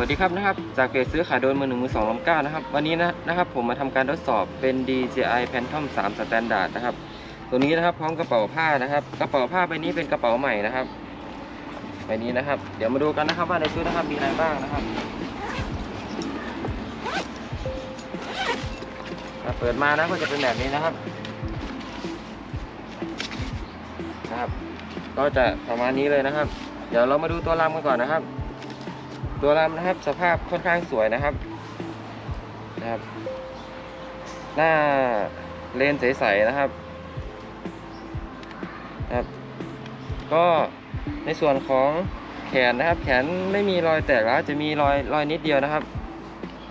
วัสดีครับนะครับ จากเพจซื้อขายโดนมือหนึ่งมือสองลำเก้านะครับ วันนี้นะนะครับผมมาทำการทดสอบเป็น DJI Phantom 3 Standard นะครับ ตัวนี้นะครับพร้อมกระเป๋าผ้านะครับ กระเป๋าผ้าใบนี้เป็นกระเป๋าใหม่นะครับใบนี้นะครับ เดี๋ยวมาดูกันนะครับว่าในชุดนะครับมีอะไรบ้างนะครับเปิดมานะก็จะเป็นแบบนี้นะครับนะครับ ก็จะประมาณนี้เลยนะครับ เดี๋ยวเรามาดูตัวลำกันก่อนนะครับ ตัวลำนะครับสภาพค่อนข้างสวยนะครับนะครับ หน้าเลนใสๆนะครับนะครับ ก็ในส่วนของแขนนะครับ แขนไม่มีรอยแตกแล้วจะมีรอยรอยนิดเดียวนะครับ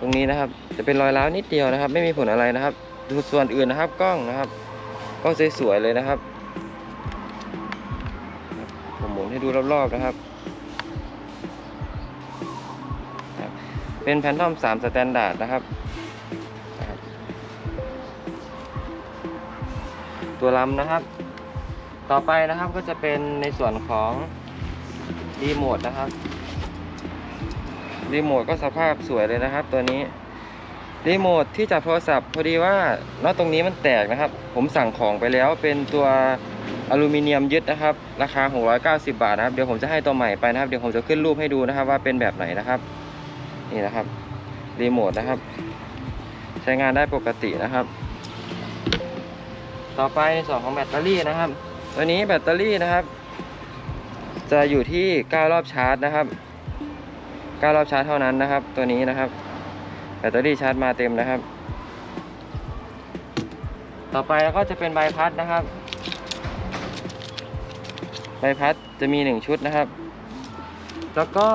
ตรงนี้นะครับ จะเป็นรอยร้าวนิดเดียวนะครับ ไม่มีผลอะไรนะครับ ดูส่วนอื่นนะครับ กล้องนะครับกล้องสวยๆเลยนะครับ ผมหมุนให้ดูรอบๆนะครับ เป็นแพนทอม3สแตนดาร์ดนะครับนะครับ ตัวลำนะครับ ต่อไปนะครับก็จะเป็นในส่วนของรีโมทนะครับรีโมทก็สภาพสวยเลยนะครับ ตัวนี้รีโมทที่จับโทรศัพท์พอดีว่าน็อตตรงนี้มันแตกนะครับ ผมสั่งของไปแล้วเป็นตัวอลูมิเนียมยึดนะครับ ราคา 690 บาทนะครับ เดี๋ยวผมจะให้ตัวใหม่ไปนะครับ เดี๋ยวผมจะขึ้นรูปให้ดูนะครับว่าเป็นแบบไหนนะครับ นี่นะครับรีโมทนะครับ ใช้งานได้ปกตินะครับ ต่อไปในส่วนของแบตเตอรี่นะครับ ตัวนี้แบตเตอรี่นะครับ จะอยู่ที่ 9 รอบชาร์จนะครับ 9 รอบชาร์จเท่านั้นนะครับ ตัวนี้นะครับ แบตเตอรี่ชาร์จมาเต็มนะครับ ต่อไปก็จะเป็นใบพัดนะครับ ใบพัดจะมี 1 ชุดนะครับ แล้วก็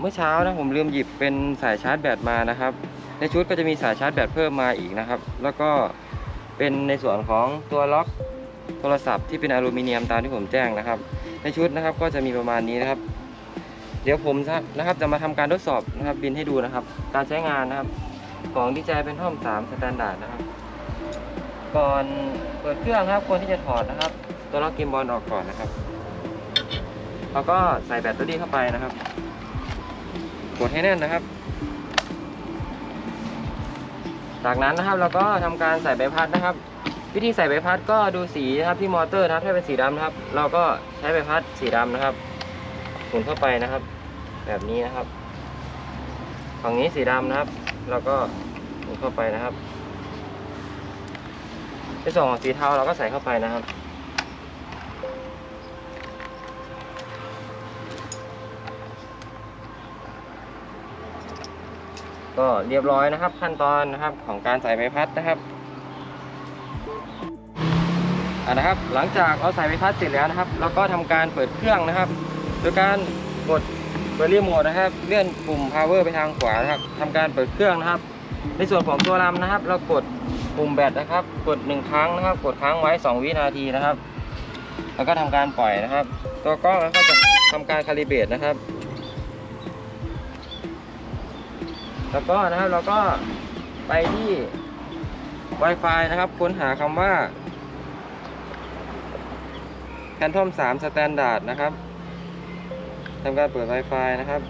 เมื่อเช้านะผมลืมหยิบเป็นสายชาร์จแบตมานะครับ ในชุดก็จะมีสายชาร์จแบตเพิ่มมาอีกนะครับ แล้วก็เป็นในส่วนของตัวล็อกโทรศัพท์ที่เป็นอลูมิเนียมตามที่ผมแจ้งนะครับ ในชุดนะครับก็จะมีประมาณนี้นะครับ เดี๋ยวผมนะครับจะมาทำการทดสอบนะครับบินให้ดูนะครับ การใช้งานนะครับของดีใจเป็นห้อง3สแตนดาร์ดนะครับ ก่อนเปิดเครื่องครับควรที่จะถอดนะครับ ตัวล็อกกิมบอลออกก่อนนะครับ แล้วก็ใส่แบตเตอรี่เข้าไปนะครับ กดให้แน่นนะครับ จากนั้นนะครับเราก็ทำการใส่ใบพัดนะครับ วิธีใส่ใบพัดก็ดูสีนะครับที่มอเตอร์นะครับถ้าเป็นสีดำนะครับ เราก็ใช้ใบพัดสีดำนะครับหมุนเข้าไปนะครับ แบบนี้นะครับฝั่งนี้สีดำนะครับ เราก็หมุนเข้าไปนะครับในส่วนของสีเทาเราก็ใส่เข้าไปนะครับ ก็เรียบร้อยนะครับขั้นตอนนะครับของการใส่ใบพัดนะครับอ่านะครับ หลังจากเอาใส่ใบพัดเสร็จแล้วนะครับเราก็ทำการเปิดเครื่องนะครับ โดยการกดเบอร์รี่โหมดนะครับ เลื่อนปุ่ม power ไปทางขวานะครับทำการเปิดเครื่องนะครับ ในส่วนของตัวลำนะครับ เรากดปุ่มแบตนะครับ กดหนึ่งครั้งนะครับ กดค้างไว้ 2 วินาทีนะครับ แล้วก็ทำการปล่อยนะครับ ตัวกล้องก็จะทำการคาลิเบรตนะครับ แล้วก็นะครับเราก็ไปที่ Wi-Fi นะครับ ค้นหาคำว่า Phantom 3 Standard นะครับทำการเปิด Wi-Fi นะครับ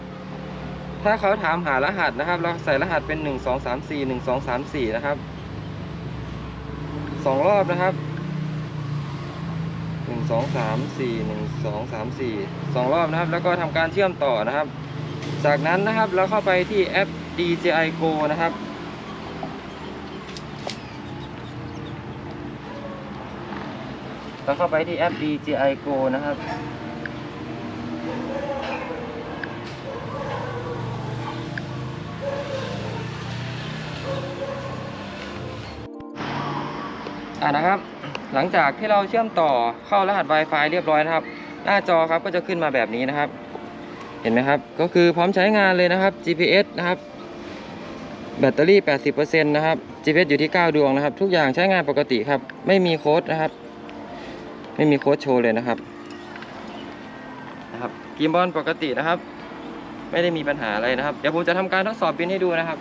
ถ้าเขาถามหารหัสนะครับ เราใส่รหัสเป็น 1 2 3 4 1 2 3 4 นะครับสองรอบนะครับ1 2 3 4 1 2 3 4สองรอบนะครับ แล้วก็ทำการเชื่อมต่อนะครับ จากนั้นนะครับเราเข้าไปที่แอป DJI Go นะครับ เราเข้าไปที่แอป DJI Go นะครับอ่านะครับ หลังจากที่เราเชื่อมต่อเข้ารหัส Wi-Fi เรียบร้อยนะครับ หน้าจอครับก็จะขึ้นมาแบบนี้นะครับ เห็นไหมครับ ก็คือพร้อมใช้งานเลยนะครับ GPS นะครับ แบตเตอรี่ 80%นะครับ GPS อยู่ที่ 9 ดวงนะครับ ทุกอย่างใช้งานปกติครับ ไม่มีโค้ดนะครับ ไม่มีโค้ดโชว์เลยนะครับ นะครับกิมบอลปกตินะครับ ไม่ได้มีปัญหาอะไรนะครับ เดี๋ยวผมจะทำการทดสอบบินให้ดูนะครับ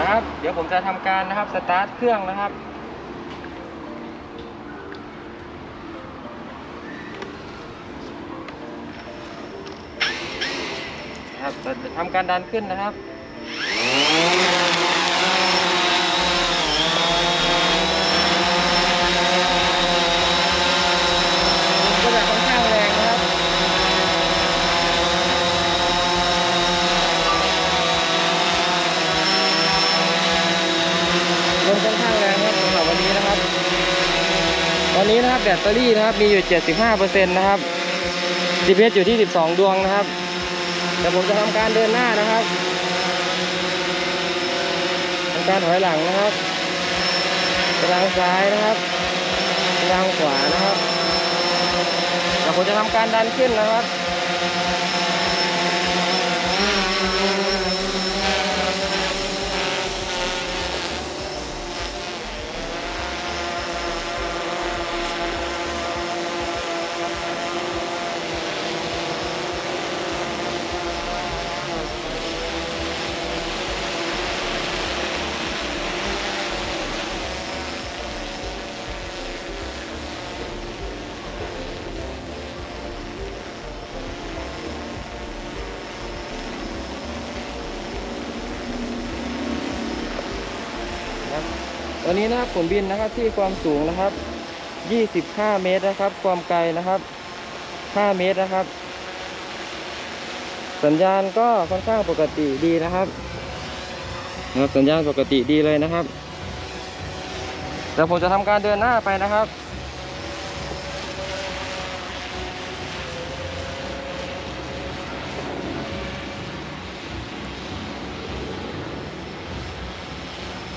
นะครับ เดี๋ยวผมจะทำการนะครับ สตาร์ทเครื่องนะครับ นะครับเราจะทำการดันขึ้นนะครับก็จะค่อนข้างแรงนะครับลมค่อนข้างแรงครับสำหรับวันนี้นะครับ ตอนนี้นะครับแบตเตอรี่นะครับมีอยู่ 75%นะครับ GPS อยู่ที่ 12 ดวงนะครับ แต่ผมจะทำการเดินหน้านะครับทำการถอยหลังนะครับไปทางซ้ายนะครับไปทางขวานะครับแต่ผมจะทำการดันขึ้นนะครับ นะครับวันนี้นะครับผมบินนะครับที่ความสูงนะครับ 25 เมตรนะครับ ความไกลนะครับ 5 เมตรนะครับ สัญญาณก็ค่อนข้างปกติดีนะครับนะครับสัญญาณปกติดีเลยนะครับเดี๋ยวผมจะทำการเดินหน้าไปนะครับ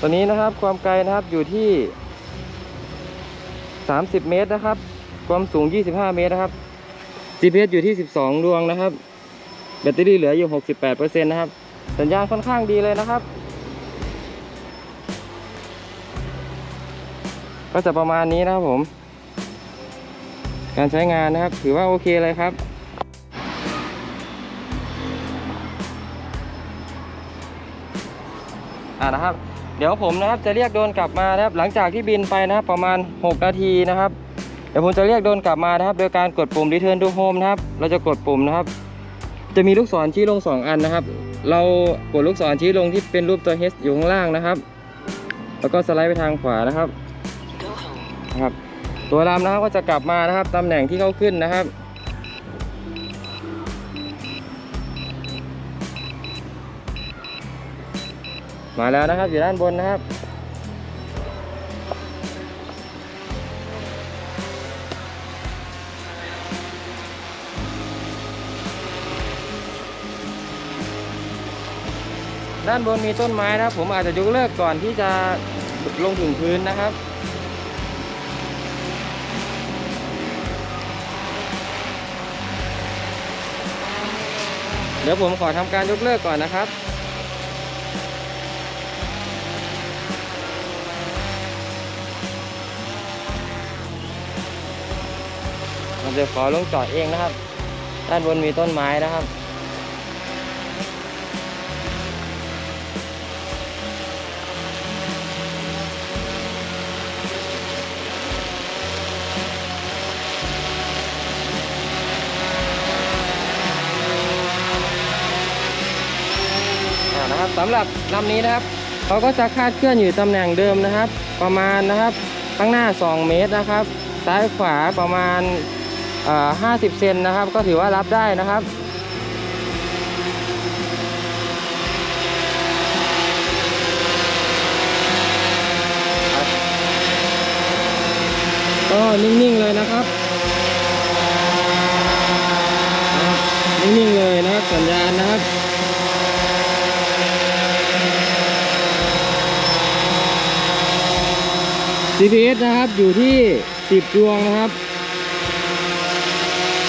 อนนี้นะครับความไกลนะครับอยู่ที่ 30 เมตรนะครับ ความสูง 25 เมตรนะครับ GPS อยู่ที่ 12 ดวงนะครับ แบตเตอรี่เหลืออยู่ 68%นะครับ สัญญาณค่อนข้างดีเลยนะครับ ก็จะประมาณนี้นะครับผม การใช้งานนะครับ ถือว่าโอเคเลยครับอ่านะครับ เดี๋ยวผมนะครับจะเรียกโดนกลับมานะครับ หลังจากที่บินไปนะครับประมาณ 6 นาทีนะครับ เดี๋ยวผมจะเรียกโดนกลับมานะครับ โดยการกดปุ่ม Return to Home นะครับ เราจะกดปุ่มนะครับ จะมีลูกศรชี้ลง 2 อันนะครับ เรากดลูกศรชี้ลงที่เป็นรูปตัว H อยู่ข้างล่างนะครับ แล้วก็สไลด์ไปทางขวานะครับนะครับ ตัวลำนะครับก็จะกลับมานะครับตำแหน่งที่เขาขึ้นนะครับ มาแล้วนะครับอยู่ด้านบนนะครับ ด้านบนมีต้นไม้นะครับ ผมอาจจะยกเลิกก่อนที่จะลงถึงพื้นนะครับเดี๋ยวผมขอทำการยกเลิกก่อนนะครับ ผมจะขอลงจอดเองนะครับ ด้านบนมีต้นไม้นะครับนะครับสำหรับลำนี้นะครับเขาก็จะคาดเคลื่อนอยู่ตำแหน่งเดิมนะครับ ประมาณนะครับ ข้างหน้า 2 เมตรนะครับ ซ้ายขวาประมาณ 50 เซนนะครับ ก็ถือว่ารับได้นะครับก็นิ่งๆเลยนะครับ นิ่งๆเลยนะครับสัญญาณนะครับ GPS นะครับอยู่ที่ 10 ดวงนะครับ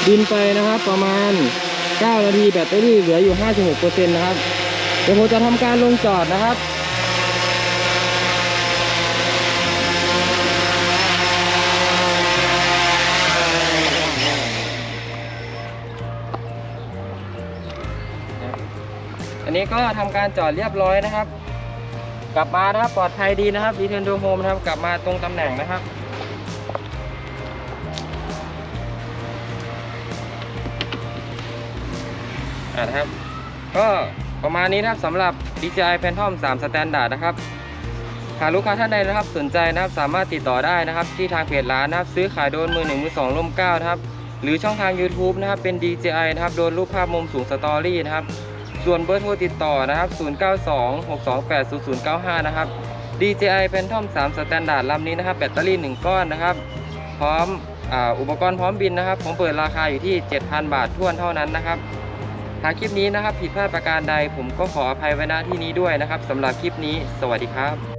บินไปนะครับประมาณ 9 นาทีแบตเตอรี่เหลืออยู่ 56%นะครับ เดี๋ยวผมจะทำการลงจอดนะครับอันนี้ก็ทำการจอดเรียบร้อยนะครับ กลับมานะครับปลอดภัยดีนะครับ Return to Home นะครับ กลับมาตรงตำแหน่งนะครับ อ่านะครับ ก็ประมาณนี้นะครับสำหรับ DJI Phantom 3 Standard นะครับหากลูกค้าท่านใดนะครับสนใจนะครับสามารถติดต่อได้นะครับ ที่ทางเพจร้านนะครับซื้อขายโดนมือหนึ่งมือสองร่มเก้านะครับ หรือช่องทาง YouTube นะครับเป็น DJI นะครับโดนรูปภาพมุมสูงสตอรี่นะครับ ส่วนเบอร์โทรติดต่อนะครับ 0926280095 นะครับ DJI Phantom 3 Standard ลำนี้นะครับ แบตเตอรี่ 1 ก้อนนะครับ พร้อมออุปกรณ์พร้อมบินนะครับ ผมเปิดราคาอยู่ที่ 7,000 บาททวนเท่านั้นนะครับ หากคลิปนี้นะครับผิดพลาดประการใด ผมก็ขออภัยไว้ณที่นี้ด้วยนะครับสำหรับคลิปนี้ สวัสดีครับ